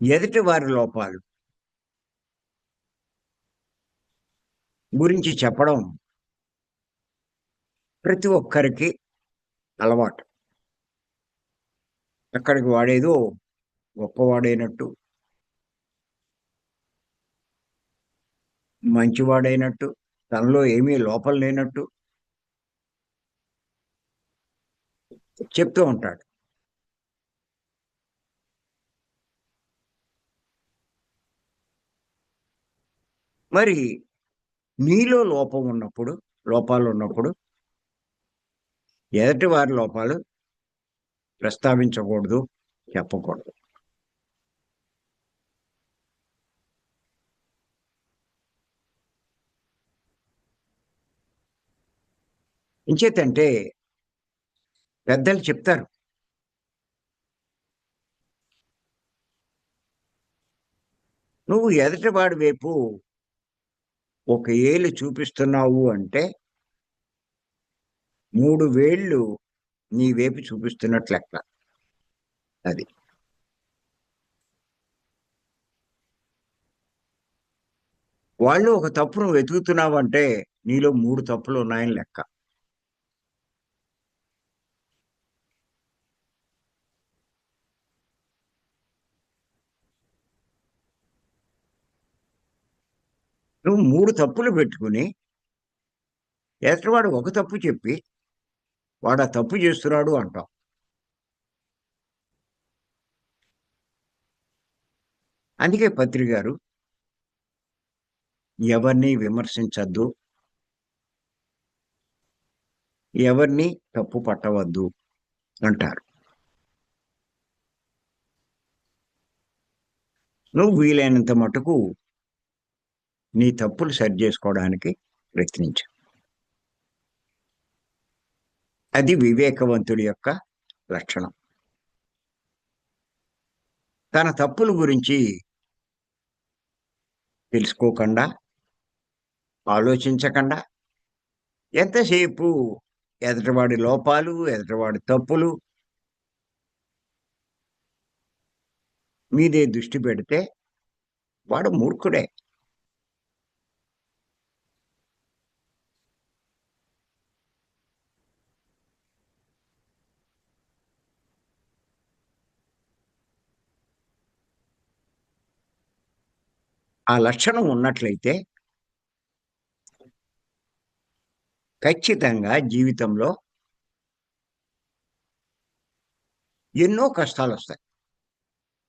ఎదుటి వారి లోపాలు గురించి చెప్పడం ప్రతి ఒక్కరికి అలవాటు. అక్కడికి వాడేదో గొప్పవాడైనట్టు మంచివాడైనట్టు తనలో ఏమీ లోపం లేనట్టు చెప్తూ ఉంటాడు. మరి నీలో లోపం ఉన్నప్పుడు లోపాలు ఉన్నప్పుడు ఎదటి వారి లోపాలు ప్రస్తావించకూడదు చెప్పకూడదు. ఇంచేతంటే పెద్దలు చెప్తారు. నువ్వు ఎదటివాడి వైపు ఒక ఏలు చూపిస్తున్నావు అంటే మూడు వేళ్ళు నీ వేపు చూపిస్తున్నట్లు లెక్క. అది. వాళ్ళు ఒక తప్పును వెతుకుతున్నావు అంటే నీలో మూడు తప్పులు ఉన్నాయని లెక్క. నువ్వు మూడు తప్పులు పెట్టుకుని ఎదుటివాడు ఒక తప్పు చెప్పి వాడు ఆ తప్పు చేస్తున్నాడు అంటాం అందుకే పత్రి గారు ఎవరిని విమర్శించద్దు ఎవరిని తప్పు పట్టవద్దు అంటారు. నువ్వు వీలైనంత మటుకు నీ తప్పులు సరి చేసుకోవడానికి ప్రయత్నించు. అది వివేకవంతుడి యొక్క లక్షణం. తన తప్పుల గురించి తెలుసుకోకుండా ఆలోచించకుండా ఎంతసేపు ఎదటివాడి లోపాలు ఎదటివాడి తప్పులు మీదే దృష్టి పెడితే వాడు మూర్ఖుడే. ఆ లక్షణం ఉన్నట్లయితే ఖచ్చితంగా జీవితంలో ఎన్నో కష్టాలు వస్తాయి